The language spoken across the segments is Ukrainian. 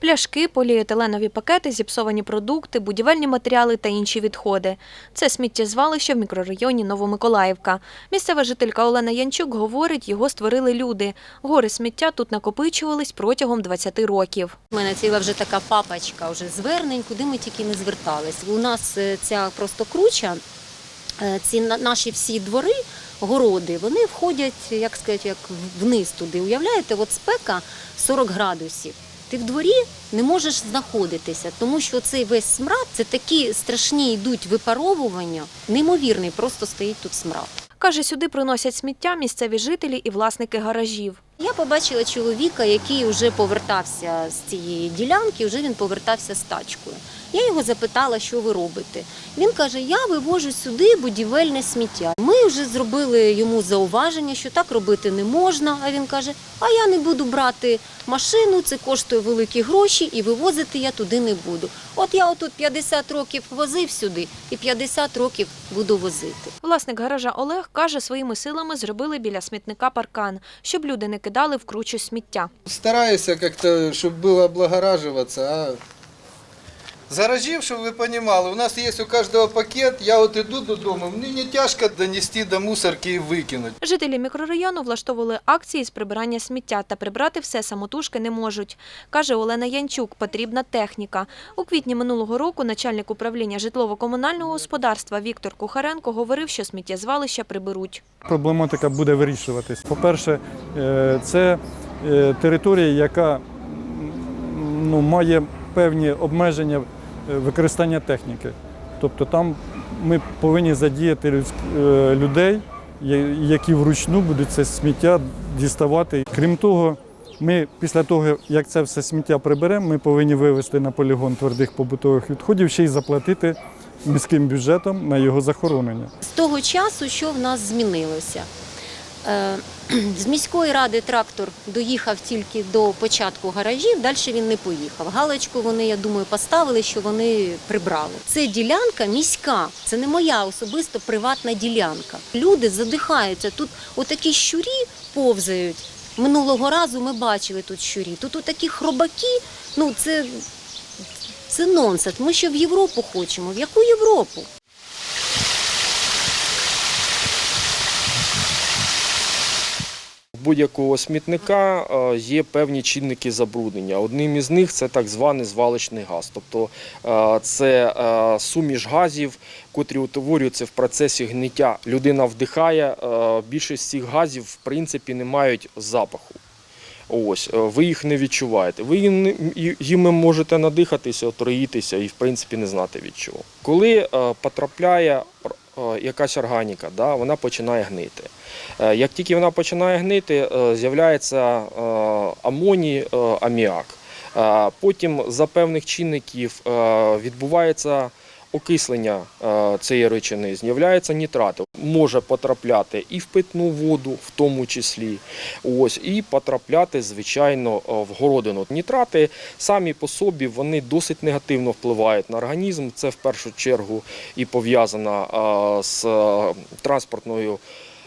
Пляшки, поліетиленові пакети, зіпсовані продукти, будівельні матеріали та інші відходи. Це сміттєзвалище в мікрорайоні Новомиколаївка. Місцева жителька Олена Янчук говорить, його створили люди. Гори сміття тут накопичувались протягом 20 років. У мене ціла вже така папочка вже звернень, куди ми тільки не звертались. У нас е, ця просто круча, е, ці на- наші всі двори, городи, вони входять, як сказати, як вниз туди. Уявляєте, от спека 40 градусів. Ти в дворі не можеш знаходитися, тому що цей весь смрад це такі страшні йдуть випаровування, неймовірний, просто стоїть тут смрад. Каже, сюди приносять сміття місцеві жителі і власники гаражів. Я побачила чоловіка, який вже повертався з цієї ділянки, вже він повертався з тачкою. Я його запитала, що ви робите. Він каже: Я вивожу сюди будівельне сміття. Ми вже зробили йому зауваження, що так робити не можна. А він каже: А я не буду брати машину, це коштує великі гроші, і вивозити я туди не буду. От я отут 50 років возив сюди, і 50 років буду возити. Власник гаража Олег каже, своїми силами зробили біля смітника паркан, щоб люди не кидали в кручу сміття. Стараюся как-то, чтобы было облагораживаться, а гаражів, щоб ви розуміли, у нас є у кожного пакет, я от іду додому, мені не тяжко донести до мусорки і викинути. Жителі мікрорайону влаштовували акції з прибирання сміття та прибрати все самотужки не можуть. Каже Олена Янчук, потрібна техніка. У квітні минулого року начальник управління житлово-комунального господарства Віктор Кухаренко говорив, що сміттєзвалища приберуть. Проблематика буде вирішуватись. По-перше, е, це е, територія, яка ну, має певні обмеження використання техніки. Тобто там ми повинні задіяти е, людей, які вручну будуть це сміття діставати. Крім того, ми після того, як це все сміття приберемо, ми повинні вивезти на полігон твердих побутових відходів, ще й заплатити міським бюджетом на його захоронення. З того часу, що в нас змінилося? Е, З міської ради трактор доїхав тільки до початку гаражів, далі він не поїхав. Галочку вони, я думаю, поставили, що вони прибрали. Це ділянка міська, це не моя особисто приватна ділянка. Люди задихаються. Тут отакі щурі повзають. Минулого разу ми бачили тут щурі. Тут отакі хробаки, ну це, це нонсенс. Ми ще в Європу хочемо. В яку Європу? Будь-якого смітника е, є певні чинники забруднення. Одним із них це так званий звалищний газ. Тобто е, це е, суміш газів, котрі утворюються в процесі гниття. Людина вдихає, більшість цих газів в принципі не мають запаху. Ось, ви їх не відчуваєте. Ви їм можете надихатися, отруїтися і в принципі не знати від чого. Коли потрапляє якась органіка, да, вона починає гнити. Е, Як тільки вона починає гнити, е, з'являється е, амоній, е, аміак. Е, Потім за певних чинників е, відбувається окислення е, цієї речини, з'являються нітрати. Може потрапляти і в питну воду, в тому числі, ось, і потрапляти, звичайно, е, в городину. Нітрати самі по собі вони досить негативно впливають на організм. Це в першу чергу і пов'язано е, з е, транспортною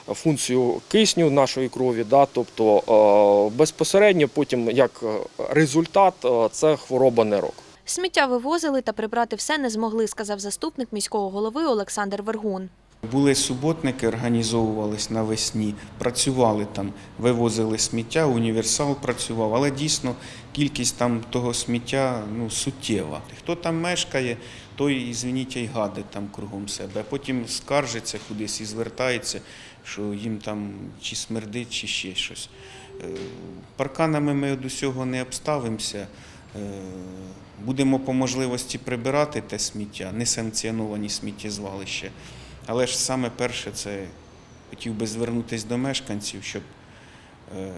функцією кисню нашої крові. Да? Тобто безпосередньо потім як результат це хвороба нирок. Сміття вивозили та прибрати все не змогли, сказав заступник міського голови Олександр Вергун. Були суботники, організовувались навесні, працювали там, вивозили сміття, універсал працював, але дійсно кількість там того сміття ну, суттєва. Хто там мешкає, той, ізвиніть, й гадить там кругом себе. А потім скаржиться кудись і звертається, що їм там чи смердить, чи ще щось. Е, Парканами ми до усього не обставимося. Е, Будемо по можливості прибирати те сміття, несанкціоновані сміттєзвалища. Але ж саме перше, це хотів би звернутися до мешканців, щоб е,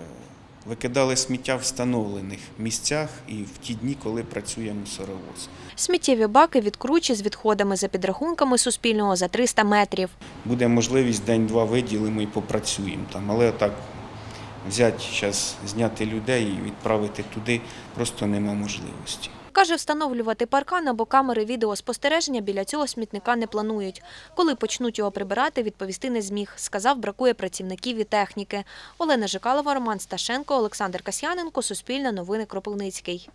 викидали сміття в встановлених місцях і в ті дні, коли працює мусоровоз. Сміттєві баки від кручі з відходами за підрахунками Суспільного за 300 метрів. Буде можливість день-два виділимо і попрацюємо там. Але так взяти зараз, зняти людей і відправити туди просто нема можливості. Каже, встановлювати паркан або камери відеоспостереження біля цього смітника не планують. Коли почнуть його прибирати, відповісти не зміг. Сказав, бракує працівників і техніки. Олена Жикалова, Роман Сташенко, Олександр Касьяненко, Суспільне новини Кропивницький.